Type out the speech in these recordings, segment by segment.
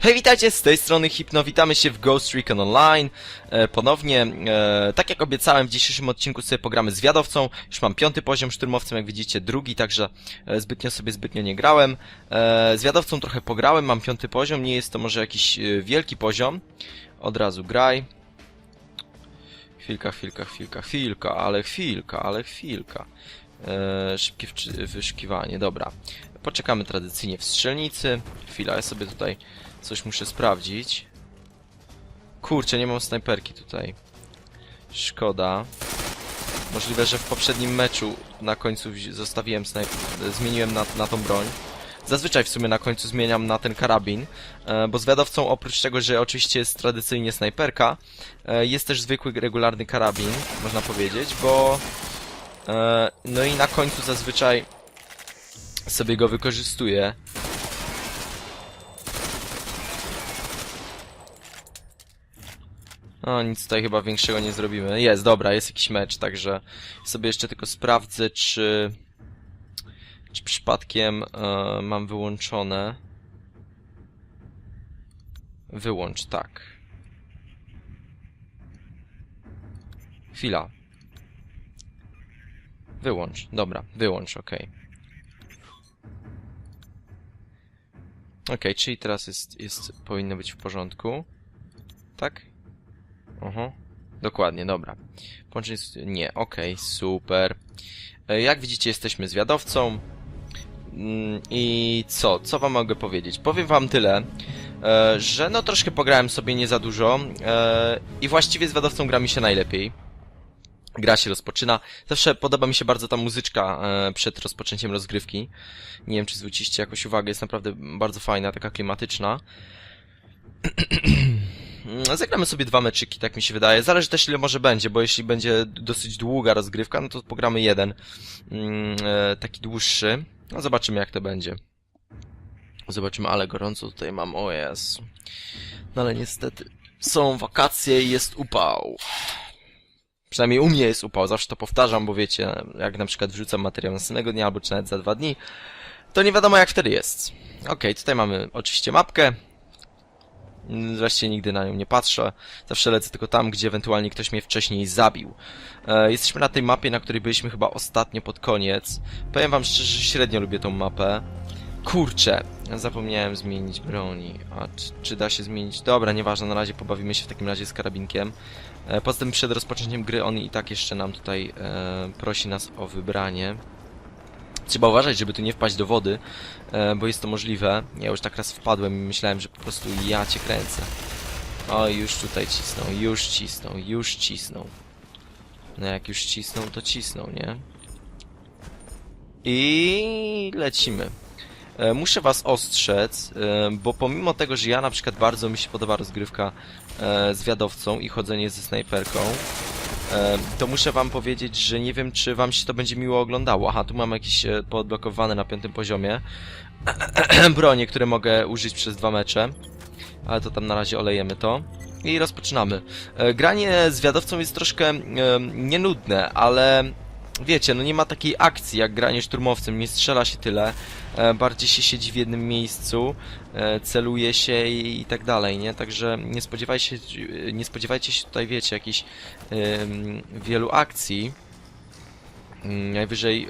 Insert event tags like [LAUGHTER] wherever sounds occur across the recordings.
Hej, witajcie, z tej strony Hipno, witamy się w Ghost Recon Online. E, ponownie, e, tak jak obiecałem, w dzisiejszym odcinku sobie pogramy z wiadowcą. Już mam piąty poziom szturmowcem, jak widzicie, drugi, także e, zbytnio sobie zbytnio nie grałem. E, z wiadowcą trochę pograłem, mam piąty poziom, nie jest to może jakiś e, wielki poziom. Od razu graj. Chwilka, chwilka, chwilka, chwilka, ale chwilka, ale chwilka. E, szybkie wyszukiwanie, dobra. Poczekamy tradycyjnie w strzelnicy. Chwila, ja sobie tutaj coś muszę sprawdzić. Kurczę, nie mam snajperki tutaj. Szkoda. Możliwe, że w poprzednim meczu na końcu zostawiłem snajp... zmieniłem na, na tą broń. Zazwyczaj w sumie na końcu zmieniam na ten karabin, e, bo z wiadowcą oprócz tego, że oczywiście jest tradycyjnie snajperka, e, jest też zwykły, regularny karabin, można powiedzieć, bo... e, No i na końcu zazwyczaj sobie go wykorzystuję. No, nic tutaj chyba większego nie zrobimy. Jest, dobra, jest jakiś mecz, także sobie jeszcze tylko sprawdzę, czy... Czy przypadkiem e, mam wyłączone. Wyłącz, tak. Chwila. Wyłącz, dobra, wyłącz, okej. Okej, czyli teraz jest, jest, powinno być w porządku. Tak? Oho. Dokładnie, dobra. Połączenie. Nie, okej, super. E, Jak widzicie, jesteśmy zwiadowcą. Mm, I co? Co wam mogę powiedzieć? Powiem wam tyle, e, że no troszkę pograłem sobie nie za dużo e, i właściwie z wiadowcą gra mi się najlepiej. Gra się rozpoczyna. Zawsze podoba mi się bardzo ta muzyczka przed rozpoczęciem rozgrywki. Nie wiem, czy zwróciliście jakoś uwagę, jest naprawdę bardzo fajna, taka klimatyczna. [CLEARS THROAT] Mm, Zagramy sobie dwa meczyki, tak mi się wydaje. Zależy też ile może będzie, bo jeśli będzie dosyć długa rozgrywka, no to pogramy jeden. Mm, e, taki dłuższy. No zobaczymy jak to będzie. Zobaczymy, ale gorąco tutaj mam, o Jezu. No ale niestety są wakacje i jest upał. Przynajmniej u mnie jest upał, zawsze to powtarzam, bo wiecie, jak na przykład wrzucam materiał następnego dnia, albo czy nawet za dwa dni, to nie wiadomo jak wtedy jest. Okej, tutaj mamy oczywiście mapkę. Właściwie nigdy na nią nie patrzę. Zawsze lecę tylko tam, gdzie ewentualnie ktoś mnie wcześniej zabił. E, jesteśmy na tej mapie, na której byliśmy chyba ostatnio pod koniec. Powiem wam szczerze, że średnio lubię tą mapę. Kurczę, zapomniałem zmienić broni. A czy, czy da się zmienić? Dobra, nieważne, na razie pobawimy się w takim razie z karabinkiem. E, poza tym przed rozpoczęciem gry on i tak jeszcze nam tutaj e, prosi nas o wybranie. Trzeba uważać, żeby tu nie wpaść do wody, e, bo jest to możliwe. Ja już tak raz wpadłem i myślałem, że po prostu ja cię kręcę. O, już tutaj cisną, już cisną, już cisną. No jak już cisną, to cisną, nie? I lecimy. E, Muszę was ostrzec, e, bo pomimo tego, że ja na przykład bardzo mi się podoba rozgrywka z wiadowcą i chodzenie ze snajperką, to muszę wam powiedzieć, że nie wiem, czy wam się to będzie miło oglądało. Aha, tu mam jakieś e, poodblokowane na piątym poziomie [CLEARS THROAT] bronie, które mogę użyć przez dwa mecze, ale to tam na razie olejemy to. I rozpoczynamy. E, Granie z wiadowcą jest troszkę nienudne, ale wiecie, no nie ma takiej akcji jak granie szturmowcem, nie strzela się tyle, e, bardziej się siedzi w jednym miejscu, e, celuje się i, i tak dalej, nie? Także nie spodziewajcie, się- nie spodziewajcie się tutaj, wiecie, jakichś wielu akcji, Mm, najwyżej e,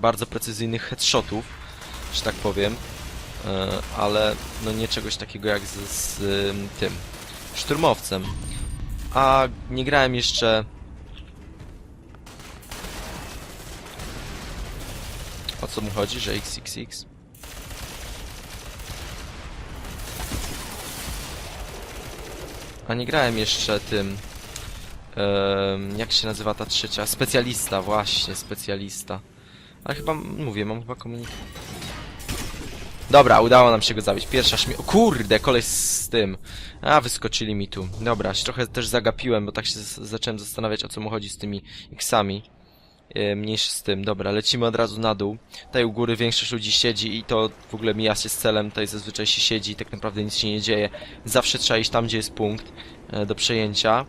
bardzo precyzyjnych headshotów, że tak powiem, e, ale no nie czegoś takiego jak z, z tym szturmowcem. A nie grałem jeszcze O co mu chodzi, że XXX? A nie grałem jeszcze tym... em, jak się nazywa ta trzecia? Specjalista, właśnie, specjalista. Ale chyba, mówię, mam chyba komunikat. Dobra, udało nam się go zabić. Pierwsza śmie... O kurde, koleś z tym. A, wyskoczyli mi tu. Dobra, się trochę też zagapiłem, bo tak się zacząłem zastanawiać, o co mu chodzi z tymi X-ami. E, mniejszy z tym. Dobra, lecimy od razu na dół. Tutaj u góry większość ludzi siedzi i to w ogóle mija się z celem. Tutaj zazwyczaj się siedzi i tak naprawdę nic się nie dzieje. Zawsze trzeba iść tam, gdzie jest punkt e, do przejęcia.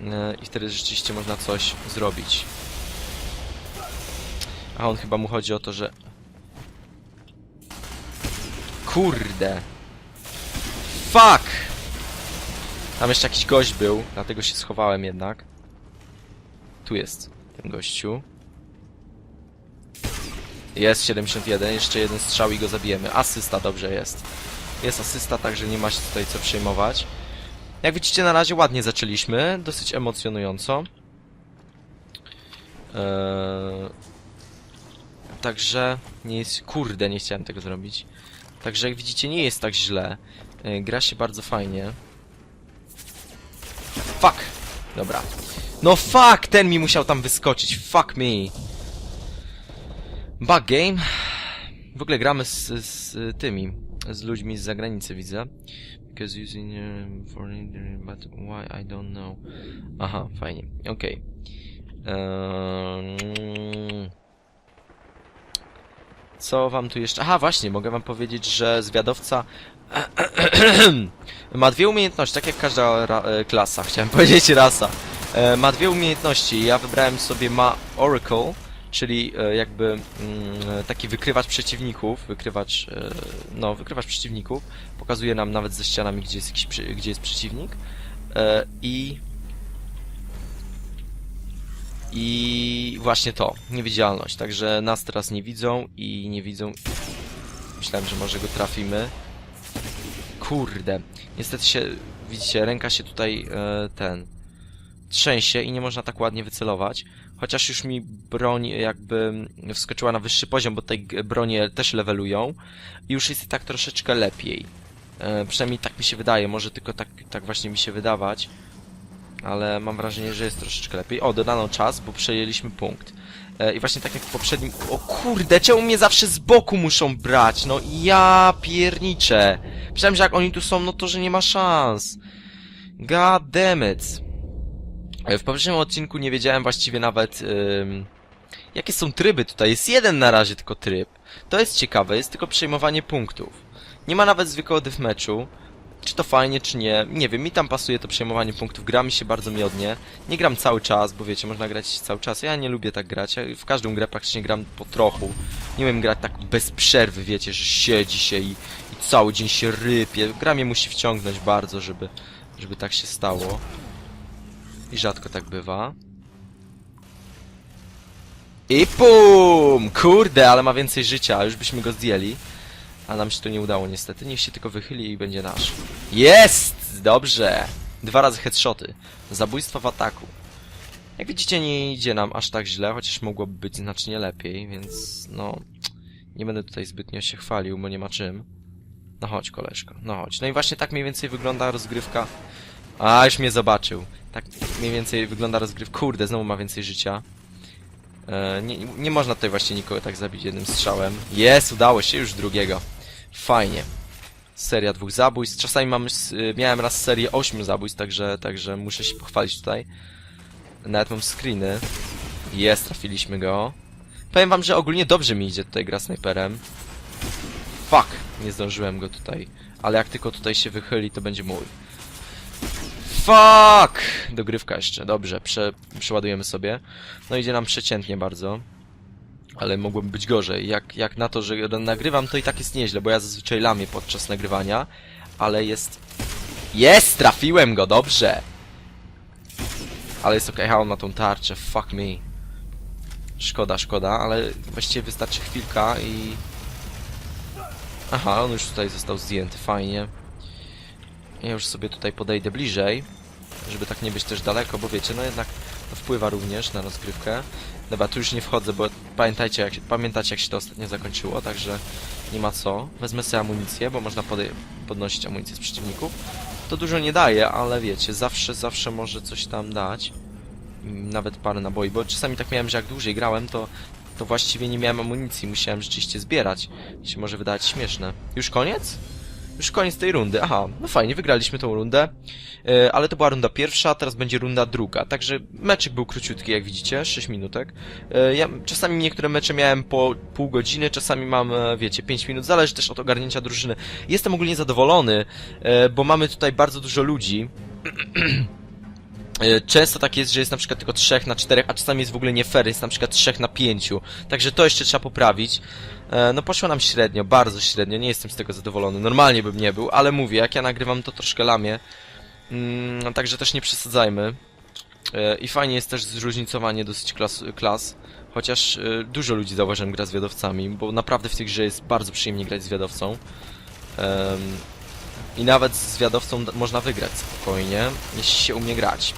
E, I wtedy rzeczywiście można coś zrobić. A on chyba mu chodzi o to, że... Kurde! Fuck! Tam jeszcze jakiś gość był, dlatego się schowałem jednak. Tu jest ten gościu. Jest 71, jeszcze jeden strzał i go zabijemy. Asysta dobrze jest. Jest asysta, także nie ma się tutaj co przejmować. Jak widzicie, na razie ładnie zaczęliśmy, dosyć emocjonująco. Eee... Także nie jest... Kurde, nie chciałem tego zrobić. Także jak widzicie, nie jest tak źle. Eee, gra się bardzo fajnie. Fuck! Dobra. No fuck! Ten mi musiał tam wyskoczyć. Fuck me. Bug game. W ogóle gramy z, z tymi, z ludźmi z zagranicy, widzę. Because using uh, foreign, but why I don't know. Aha, fajnie, okej. Ehm, Co wam tu jeszcze... Aha, właśnie, mogę wam powiedzieć, że zwiadowca [CLEARS THROAT] ma dwie umiejętności, tak jak każda e, klasa, chciałem [LAUGHS] powiedzieć rasa. E, Ma dwie umiejętności, ja wybrałem sobie ma Oracle, czyli e, jakby mm, taki wykrywacz przeciwników, wykrywacz, e, no, wykrywacz przeciwników, pokazuje nam nawet ze ścianami, gdzie jest, jakiś, gdzie jest przeciwnik. E, i i właśnie to, niewidzialność, także nas teraz nie widzą i nie widzą, myślałem, że może go trafimy, kurde, niestety się, widzicie, ręka się tutaj, e, ten, trzęsie i nie można tak ładnie wycelować. Chociaż już mi broń jakby wskoczyła na wyższy poziom, bo g- bronie też levelują i już jest i tak troszeczkę lepiej. E, przynajmniej tak mi się wydaje, może tylko tak, tak właśnie mi się wydawać. Ale mam wrażenie, że jest troszeczkę lepiej. O, dodano czas, bo przejęliśmy punkt. E, I właśnie tak jak w poprzednim... O kurde, czemu mnie zawsze z boku muszą brać? No ja pierniczę. Myślałem, że jak oni tu są, no to, że nie ma szans. God damn it. E, W poprzednim odcinku nie wiedziałem właściwie nawet jakie są tryby tutaj. Jest jeden na razie tylko tryb. To jest ciekawe, jest tylko przejmowanie punktów. Nie ma nawet zwykłego deathmatchu. Czy to fajnie, czy nie? Nie wiem, mi tam pasuje to przejmowanie punktów. Gra mi się bardzo miodnie. Nie gram cały czas, bo wiecie, można grać cały czas. Ja nie lubię tak grać. Ja w każdą grę praktycznie gram po trochu. Nie wiem grać tak bez przerwy, wiecie, że siedzi się i, i cały dzień się rypie. Gra mnie musi wciągnąć bardzo, żeby, żeby tak się stało. I rzadko tak bywa. I pum! Kurde, ale ma więcej życia, już byśmy go zdjęli. A nam się to nie udało niestety. Niech się tylko wychyli i będzie nasz. Jest! Dobrze! Dwa razy headshoty. Zabójstwo w ataku. Jak widzicie, nie idzie nam aż tak źle, chociaż mogłoby być znacznie lepiej, więc no... Nie będę tutaj zbytnio się chwalił, bo nie ma czym. No chodź, koleżko, no chodź. No i właśnie tak mniej więcej wygląda rozgrywka. A, już mnie zobaczył. Tak mniej więcej wygląda rozgrywka. Kurde, znowu ma więcej życia. E, nie, nie można tutaj właśnie nikogo tak zabić jednym strzałem. Jest, udało się, już drugiego. Fajnie. Seria dwóch zabójstw. Czasami mam, y, miałem raz serię ośmiu zabójstw, także, także muszę się pochwalić tutaj. Nawet mam screeny. Jest, trafiliśmy go. Powiem wam, że ogólnie dobrze mi idzie tutaj gra snajperem. Fuck! Nie zdążyłem go tutaj. Ale jak tylko tutaj się wychyli, to będzie mój. Fuck! Dogrywka jeszcze, dobrze, prze, przeładujemy sobie. No idzie nam przeciętnie bardzo. Ale mogłoby być gorzej. Jak, jak na to, że nagrywam, to i tak jest nieźle, bo ja zazwyczaj lamię podczas nagrywania. Ale jest... Jest! Trafiłem go, dobrze! Ale jest okej, okay. on ma tą tarczę, fuck me. Szkoda, szkoda, ale właściwie wystarczy chwilka i... Aha, on już tutaj został zdjęty, fajnie. Ja już sobie tutaj podejdę bliżej, żeby tak nie być też daleko, bo wiecie, no jednak to wpływa również na rozgrywkę. Dobra, tu już nie wchodzę, bo pamiętajcie jak, pamiętacie jak się to ostatnio zakończyło, także nie ma co. Wezmę sobie amunicję, bo można podnosić amunicję z przeciwników. To dużo nie daje, ale wiecie, zawsze, zawsze może coś tam dać. Mm, Nawet parę naboi, bo czasami tak miałem, że jak dłużej grałem, to, to właściwie nie miałem amunicji, musiałem rzeczywiście zbierać. Się może wydawać śmieszne. Już koniec? Już koniec tej rundy. Aha, no fajnie, wygraliśmy tą rundę. E, ale to była runda pierwsza, teraz będzie runda druga. Także meczyk był króciutki, jak widzicie, 6 minutek. E, ja czasami niektóre mecze miałem po pół godziny, czasami mam, e, wiecie, 5 minut. Zależy też od ogarnięcia drużyny. Jestem ogólnie zadowolony, bo mamy tutaj bardzo dużo ludzi. Często tak jest, że jest na przykład tylko 3 na 4, a czasami jest w ogóle nie fair, jest na przykład 3 na 5. Także to jeszcze trzeba poprawić. E, no poszło nam średnio, bardzo średnio, nie jestem z tego zadowolony. Normalnie bym nie był, ale mówię, jak ja nagrywam to troszkę lamię. Mm, także też nie przesadzajmy. E, I fajnie jest też zróżnicowanie dosyć klas, klas chociaż e, dużo ludzi zauważyłem gra z zwiadowcami, bo naprawdę w tej grze jest bardzo przyjemnie grać z zwiadowcą. Em, I nawet z zwiadowcą d- można wygrać spokojnie, jeśli się umie grać.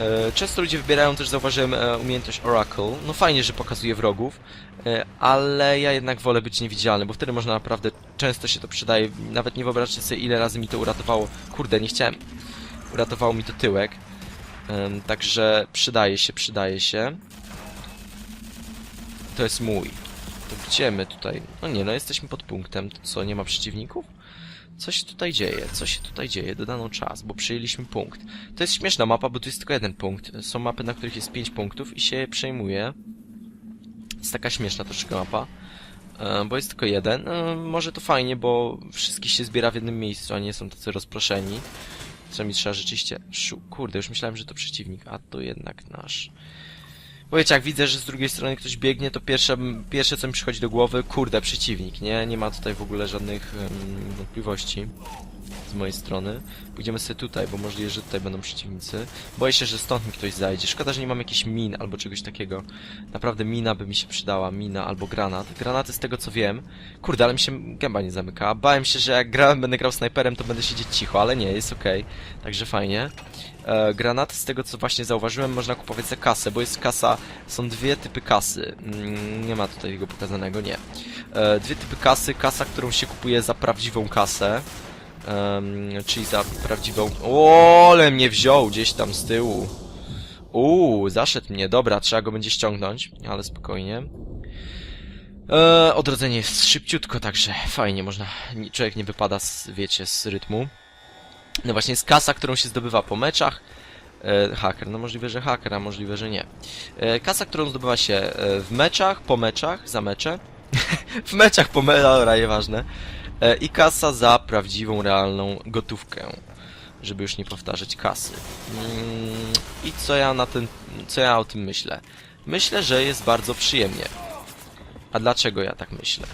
E, Często ludzie wybierają też, zauważyłem, e, umiejętność Oracle. No fajnie, że pokazuje wrogów, e, ale ja jednak wolę być niewidzialny, bo wtedy można naprawdę, często się to przydaje. Nawet nie wyobraźcie sobie, ile razy mi to uratowało. Kurde, nie chciałem. Uratowało mi to tyłek. Także przydaje się, przydaje się. To jest mój. To gdzie my tutaj? No nie, no jesteśmy pod punktem. To co, nie ma przeciwników? Co się tutaj dzieje? Co się tutaj dzieje? Dodano czas, bo przyjęliśmy punkt. To jest śmieszna mapa, bo tu jest tylko jeden punkt. Są mapy, na których jest 5 punktów i się je przejmuje. Jest taka śmieszna troszkę mapa. E, Bo jest tylko jeden. E, Może to fajnie, bo wszystkich się zbiera w jednym miejscu, a nie są tacy rozproszeni. Co mi trzeba rzeczywiście... Szu, kurde, już myślałem, że to przeciwnik, a to jednak nasz. Bo wiecie, jak widzę, że z drugiej strony ktoś biegnie, to pierwsze, pierwsze co mi przychodzi do głowy, kurde, przeciwnik, nie? Nie ma tutaj w ogóle żadnych em, wątpliwości z mojej strony. Pójdziemy sobie tutaj, bo możliwe, że tutaj będą przeciwnicy. Boję się, że stąd mi ktoś zajdzie. Szkoda, że nie mam jakichś min albo czegoś takiego. Naprawdę mina by mi się przydała, mina albo granat. Granaty z tego co wiem. Kurde, ale mi się gęba nie zamyka. Bałem się, że jak gra, będę grał snajperem, to będę siedzieć cicho, ale nie, jest okej. Także fajnie. E, granaty z tego co właśnie zauważyłem, można kupować za kasę, bo jest kasa, są dwie typy kasy. Mm, nie ma tutaj tego pokazanego, nie. E, dwie typy kasy, kasa, którą się kupuje za prawdziwą kasę. Czyli za prawdziwą... O, ale mnie wziął gdzieś tam z tyłu. Uuu, zaszedł mnie. Dobra, trzeba go będzie ściągnąć, ale spokojnie. E, odrodzenie jest szybciutko, także fajnie, można... Człowiek nie wypada, z, wiecie, z rytmu. No właśnie, jest kasa, którą się zdobywa po meczach. E, haker, no możliwe, że haker, a możliwe, że nie. E, kasa, którą zdobywa się e, w meczach, po meczach, za mecze. [LAUGHS] w meczach, po meczach, dobra, nieważne. E, I kasa za prawdziwą, realną gotówkę. Żeby już nie powtarzać kasy. Mm, I co ja na tym, co ja o tym myślę? Myślę, że jest bardzo przyjemnie. A dlaczego ja tak myślę?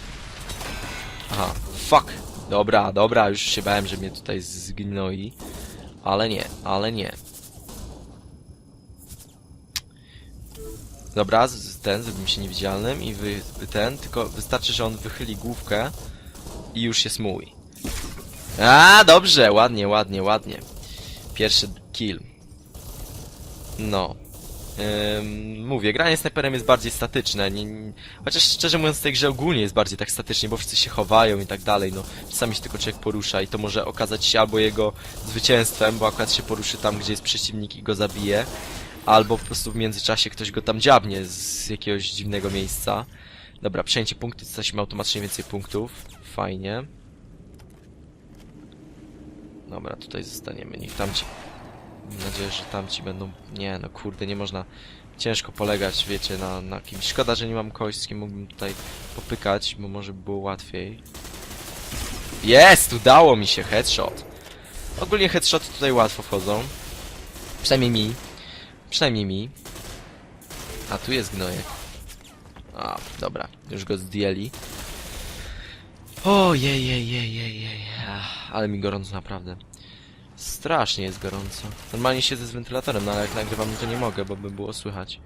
Aha, fuck. Dobra, dobra, już się bałem, że mnie tutaj zgnoi. Ale nie, ale nie. Dobra, ten, zrobimy się niewidzialnym i wy ten, tylko wystarczy, że on wychyli główkę i już jest mój. A, dobrze, ładnie, ładnie, ładnie. Pierwszy kill. No. Ym, mówię, granie snajperem jest bardziej statyczne. Nie, nie, chociaż szczerze mówiąc, w tej grze ogólnie jest bardziej tak statycznie, bo wszyscy się chowają i tak dalej. No, czasami się tylko człowiek porusza i to może okazać się albo jego zwycięstwem, bo akurat się poruszy tam, gdzie jest przeciwnik i go zabije, albo po prostu w międzyczasie ktoś go tam dziabnie z jakiegoś dziwnego miejsca. Dobra, przejęcie punkty, jesteśmy automatycznie więcej punktów. Fajnie. Dobra, tutaj zostaniemy. Niech tamci... Mam nadzieję, że tamci będą... Nie, no kurde, nie można... Ciężko polegać, wiecie, na, na kimś. Szkoda, że nie mam kogoś, z kim mógłbym tutaj popykać, bo może by było łatwiej. Jest! Udało mi się! Headshot! Ogólnie headshoty tutaj łatwo wchodzą. Przynajmniej mi. Przynajmniej mi. A, tu jest gnojek. A, dobra. Już go zdjęli. O, jej, jej, jej, jej, jej. Ach, ale mi gorąco naprawdę. Strasznie jest gorąco. Normalnie siedzę z wentylatorem, no ale jak nagrywam to nie mogę, bo by było słychać.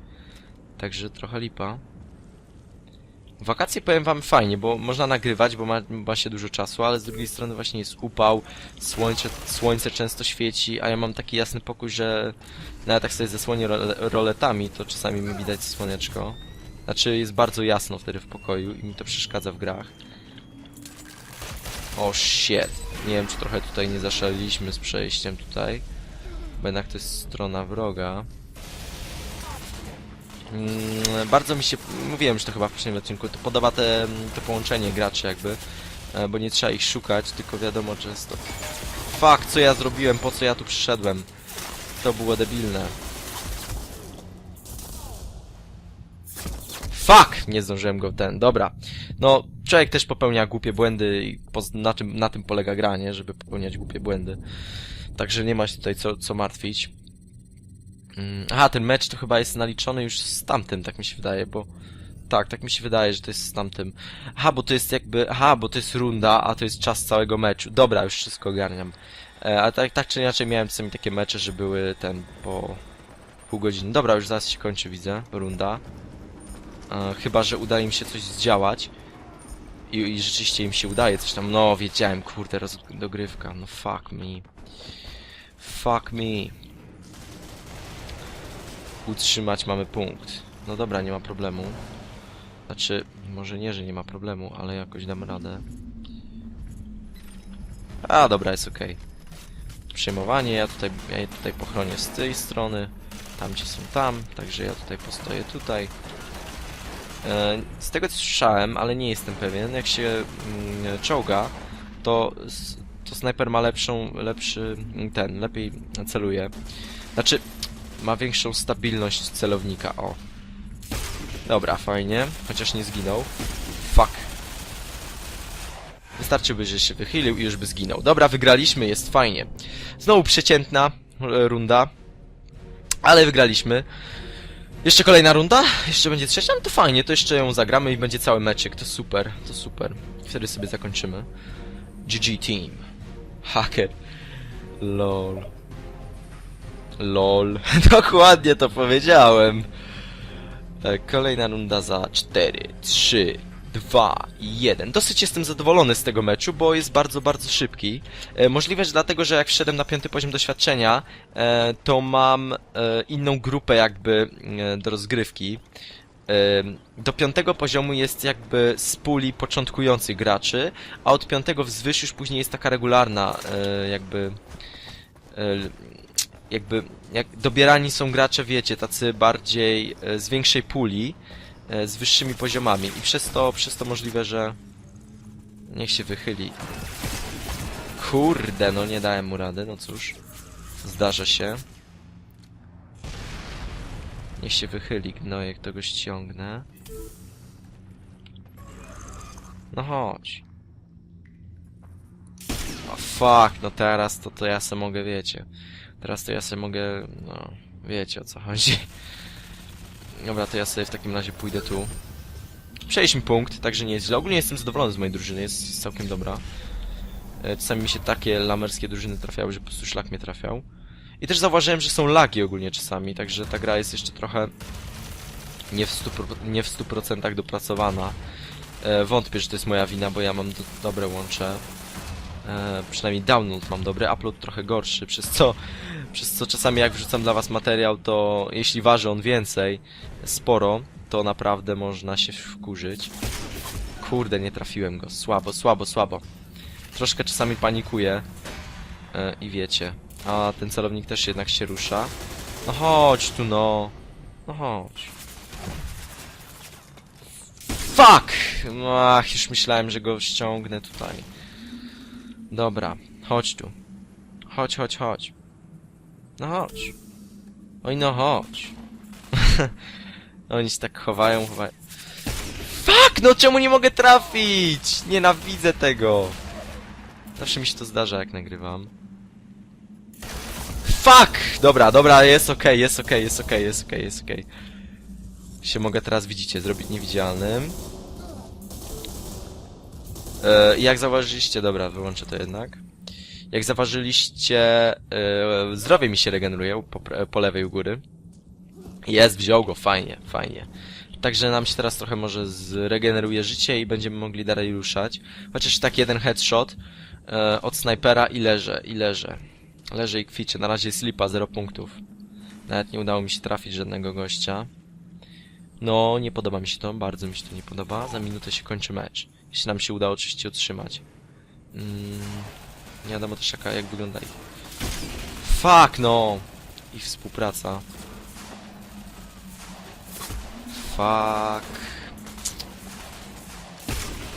Także trochę lipa. Wakacje powiem wam fajnie, bo można nagrywać, bo ma, ma się dużo czasu, ale z drugiej strony właśnie jest upał, słońce, słońce często świeci, a ja mam taki jasny pokój, że nawet jak sobie zasłonię role, roletami, to czasami mi widać słoneczko. Znaczy jest bardzo jasno wtedy w pokoju i mi to przeszkadza w grach. O shit. Nie wiem, czy trochę tutaj nie zaszaliliśmy z przejściem tutaj. Bo jednak to jest strona wroga. Mm, bardzo mi się, mówiłem już to chyba w poprzednim odcinku, to podoba te, to połączenie graczy jakby. e, Bo nie trzeba ich szukać, tylko wiadomo, że jest to... Fuck, co ja zrobiłem, po co ja tu przyszedłem? To było debilne. Fuck! Nie zdążyłem go ten. Dobra. No, człowiek też popełnia głupie błędy i na tym, na tym polega granie, żeby popełniać głupie błędy. Także nie ma się tutaj co, co martwić. Mm, Aha, ten mecz to chyba jest naliczony już z tamtym, tak mi się wydaje, bo tak, tak mi się wydaje, że to jest z tamtym. Aha, bo to jest jakby, aha, bo to jest runda, a to jest czas całego meczu. Dobra, już wszystko ogarniam. E, a tak, tak czy inaczej miałem czasami takie mecze, że były ten po pół godziny. Dobra, już zaraz się kończy, widzę, runda. E, chyba, że uda im się coś zdziałać. I, I rzeczywiście im się udaje coś tam. No, wiedziałem, kurde, dogrywka. No fuck me. Fuck me. Utrzymać mamy punkt. No dobra, nie ma problemu. Znaczy, może nie, że nie ma problemu, ale jakoś dam radę. A, dobra, jest okej. Przejmowanie, ja tutaj, ja tutaj pochronię z tej strony. Tamci są tam, także ja tutaj postoję tutaj. E, Z tego co słyszałem, ale nie jestem pewien, jak się mm, czołga, to, to snajper ma lepszą, lepszy, mm, ten, lepiej celuje. Znaczy, ma większą stabilność celownika, o. Dobra, fajnie, chociaż nie zginął. Fuck. Wystarczyłby, że się wychylił i już by zginął. Dobra, wygraliśmy, jest fajnie. Znowu przeciętna e, runda, ale wygraliśmy. Jeszcze kolejna runda? Jeszcze będzie trzecia? No to fajnie, to jeszcze ją zagramy i będzie cały meczek, to super, to super. Wtedy sobie zakończymy. GG Team. Hacker. LOL. LOL. [LAUGHS] Dokładnie to powiedziałem. E, Kolejna runda za 4, 3, 2, 1. Dosyć jestem zadowolony z tego meczu, bo jest bardzo, bardzo szybki. E, Możliwe, że dlatego, że jak wszedłem na piąty poziom doświadczenia, e, to mam e, inną grupę jakby e, do rozgrywki. E, Do piątego poziomu jest jakby z puli początkujących graczy, a od piątego wzwyż już później jest taka regularna e, jakby e, jakby jak dobierani są gracze, wiecie, tacy bardziej e, z większej puli, z wyższymi poziomami i przez to, przez to możliwe, że niech się wychyli. Kurde, no nie dałem mu rady, no cóż. Zdarza się. Niech się wychyli, no jak to go ściągnę. No chodź. O fuck, no teraz to, to ja se mogę, wiecie. Teraz to ja sobie mogę, no, wiecie o co chodzi. Dobra, to ja sobie w takim razie pójdę tu. Przejść mi punkt, także nie jest źle. Ogólnie jestem zadowolony z mojej drużyny, jest, całkiem dobra. E, Czasami mi się takie lamerskie drużyny trafiały, że po prostu szlak mnie trafiał. I też zauważyłem, że są lagi ogólnie czasami, także ta gra jest jeszcze trochę nie w 100%, nie w 100% dopracowana. E, wątpię, że to jest moja wina, bo ja mam do, dobre łącze. E, przynajmniej download mam dobry, upload trochę gorszy, przez co, przez co czasami jak wrzucam dla was materiał, to jeśli waży on więcej, sporo, to naprawdę można się wkurzyć. Kurde, nie trafiłem go. Słabo, słabo, słabo. Troszkę czasami panikuję. E, I wiecie. A ten celownik też jednak się rusza. No chodź tu no. No chodź. Fuck! No, Ach, już myślałem, że go ściągnę tutaj. Dobra, chodź tu. Chodź, chodź, chodź. No chodź. Oj, no chodź. [LAUGHS] Oni się tak chowają, chowają. Fuck, no czemu nie mogę trafić? Nienawidzę tego. Zawsze mi się to zdarza, jak nagrywam. Fuck! Dobra, dobra, jest okej, jest okej, jest okej, jest okej, jest okej. Się mogę teraz, widzicie, zrobić niewidzialnym. E, jak zauważyliście, dobra, wyłączę to jednak. Jak zauważyliście, e, zdrowie mi się regeneruje po, po lewej u góry. Jest, wziął go, fajnie, fajnie. Także nam się teraz trochę może zregeneruje życie i będziemy mogli dalej ruszać. Chociaż tak jeden headshot e, od snajpera i leżę, i leżę. Leżę i kwiczę. Na razie slipa, 0 punktów. Nawet nie udało mi się trafić żadnego gościa. No, nie podoba mi się to, bardzo mi się to nie podoba. Za minutę się kończy mecz. Jeśli nam się uda oczywiście utrzymać. Mm, nie wiadomo też jaka, jak wygląda ich... Fuck no! Ich współpraca. Fuck.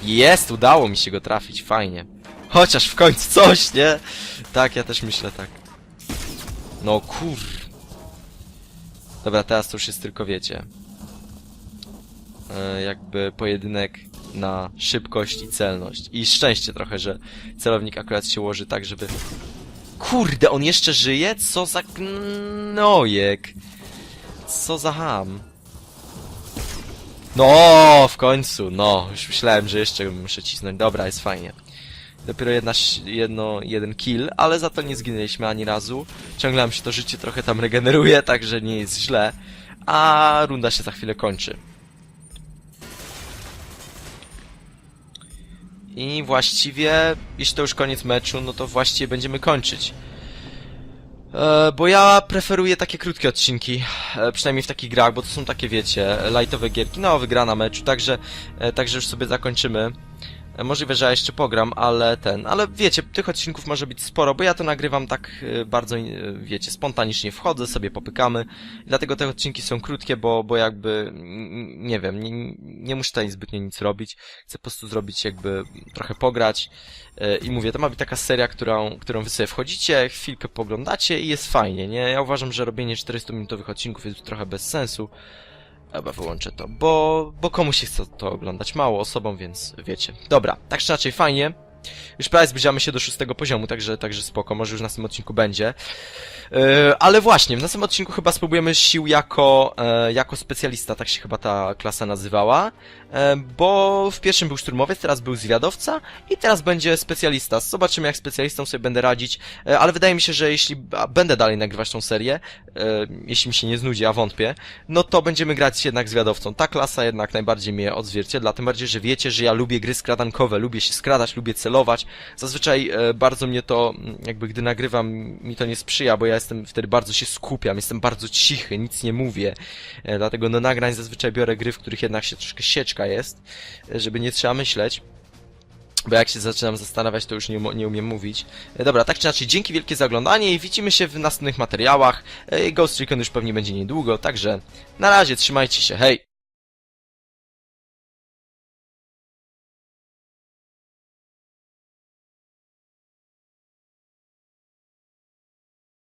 Jest, udało mi się go trafić, fajnie. Chociaż w końcu coś, nie? Tak, ja też myślę tak. No kur... Dobra, teraz to już jest tylko, wiecie... E, jakby pojedynek na szybkość i celność. I szczęście trochę, że celownik akurat się ułoży tak, żeby... Kurde, on jeszcze żyje? Co za gnojek? Co za ham? No, w końcu, no. Już myślałem, że jeszcze muszę cisnąć. Dobra, jest fajnie. Dopiero jedna, jedno, jeden kill, ale za to nie zginęliśmy ani razu. Ciągle nam się to życie trochę tam regeneruje, także nie jest źle. A runda się za chwilę kończy. I właściwie, jeśli to już koniec meczu, no to właściwie będziemy kończyć. E, bo ja preferuję takie krótkie odcinki, e, przynajmniej w takich grach, bo to są takie, wiecie, lightowe gierki, no wygrana meczu, także, e, także już sobie zakończymy. E, Możliwe, że ja jeszcze pogram, ale ten, ale wiecie, tych odcinków może być sporo, bo ja to nagrywam tak e, bardzo, e, wiecie, spontanicznie wchodzę, sobie popykamy, dlatego te odcinki są krótkie, bo, bo jakby, nie wiem, nie, nie muszę tutaj zbytnio nic robić, chcę po prostu zrobić jakby trochę pograć. I mówię, to ma być taka seria, którą, którą wy sobie wchodzicie, chwilkę poglądacie i jest fajnie, nie? Ja uważam, że robienie 400-minutowych odcinków jest trochę bez sensu, Chyba wyłączę to, bo, bo komuś się chce to oglądać, mało osobom, więc wiecie. Dobra, tak czy inaczej fajnie. Już prawie zbliżamy się do szóstego poziomu, także, także spoko, może już w następnym odcinku będzie. Yy, ale właśnie, w następnym odcinku chyba spróbujemy sił jako, e, jako specjalista, tak się chyba ta klasa nazywała. E, bo w pierwszym był szturmowiec, teraz był zwiadowca i teraz będzie specjalista. Zobaczymy jak specjalistą sobie będę radzić, ale wydaje mi się, że jeśli będę dalej nagrywać tą serię, jeśli mi się nie znudzi, a wątpię, no to będziemy grać jednak zwiadowcą. Ta klasa jednak najbardziej mnie odzwierciedla, tym bardziej, że wiecie, że ja lubię gry skradankowe, lubię się skradać, lubię celować. Zazwyczaj e, bardzo mnie to, jakby gdy nagrywam, mi to nie sprzyja, bo ja jestem wtedy bardzo się skupiam, jestem bardzo cichy, nic nie mówię. E, dlatego do nagrań zazwyczaj biorę gry, w których jednak się troszkę sieczka jest, e, żeby nie trzeba myśleć. Bo jak się zaczynam zastanawiać, to już nie, nie umiem mówić. Dobra, tak czy inaczej, dzięki wielkie za oglądanie i widzimy się w następnych materiałach. Ghost Recon już pewnie będzie niedługo, także na razie, trzymajcie się, hej!